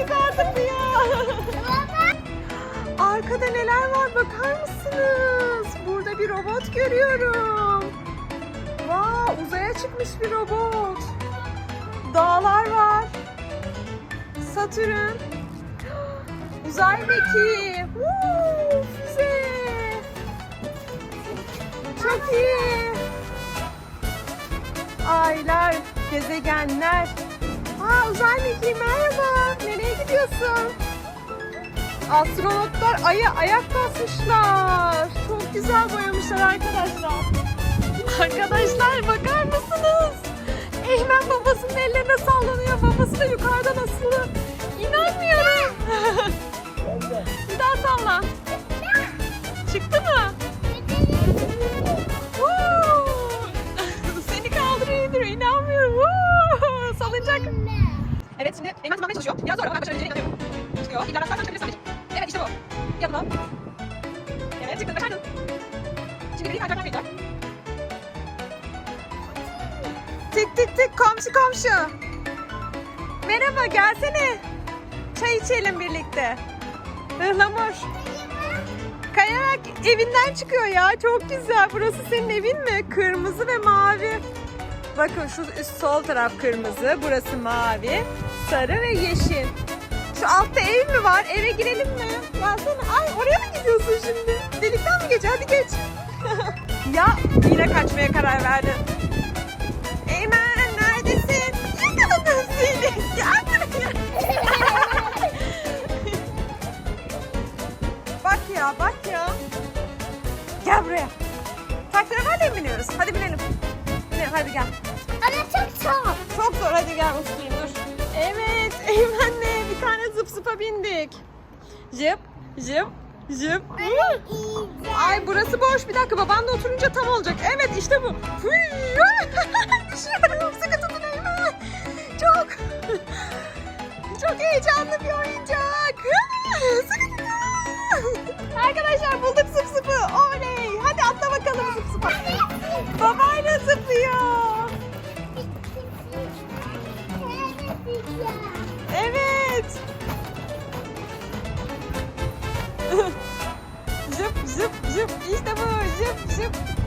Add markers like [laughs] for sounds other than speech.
güzel zıplıyor. [laughs] Arkada neler var bakar mısınız? Burada bir robot görüyorum. Wow, uzaya çıkmış bir robot. Dağlar var. Satürn. [gasps] Uzay mekiği. Woo, füze. Çok iyi. Aylar, gezegenler. Aa uzay mekiği merhaba. Nereye gidiyorsun? Astronotlar aya ayak basmışlar. Çok güzel boyamışlar arkadaşlar. Arkadaşlar bakar mısınız? Eymen babasının ellerine sallanıyor. Şimdi Eymen tırmanmaya çalışıyor. Biraz zor ama ben başarabileceğine inanıyorum. Çıkıyor. İlla rastlarsan çıkabilirsin anneciğim. Evet işte bu. Yapma. Evet çıktın başardın. Şimdi bir kaydıraktan kayacak. Tik tik tik komşu komşu. Merhaba gelsene. Çay içelim birlikte. Ihlamur. Kayarak evinden çıkıyor ya. Çok güzel. Burası senin evin mi? Kırmızı ve mavi. Bakın şu üst sol taraf kırmızı, burası mavi, sarı ve yeşil. Şu altta ev mi var? Eve girelim mi? Gelsene. Ay oraya mı gidiyorsun şimdi? Delikten mi geç? Hadi geç. [laughs] ya yine kaçmaya karar verdin. Eymen neredesin? Yakaladım seni. Gel buraya. bak ya bak ya. Gel buraya. Taksiye mi biniyoruz? Hadi binelim. Binelim hadi gel. Ama çok soğuk. bindik. Jıp, jıp, jıp. Ay burası boş. Bir dakika baban da oturunca tam olacak. Evet işte bu. Ah! [laughs] Düşüyorum. Sıkı tutun. Çok. Çok heyecanlı bir oyuncak. Sıkı. Arkadaşlar bulduk zıp zıpı. Oley. Hadi atla bakalım zıp zıpı. Babayla zıplıyor. Evet. Зип, зип, зип, и с тобой, зип, зип.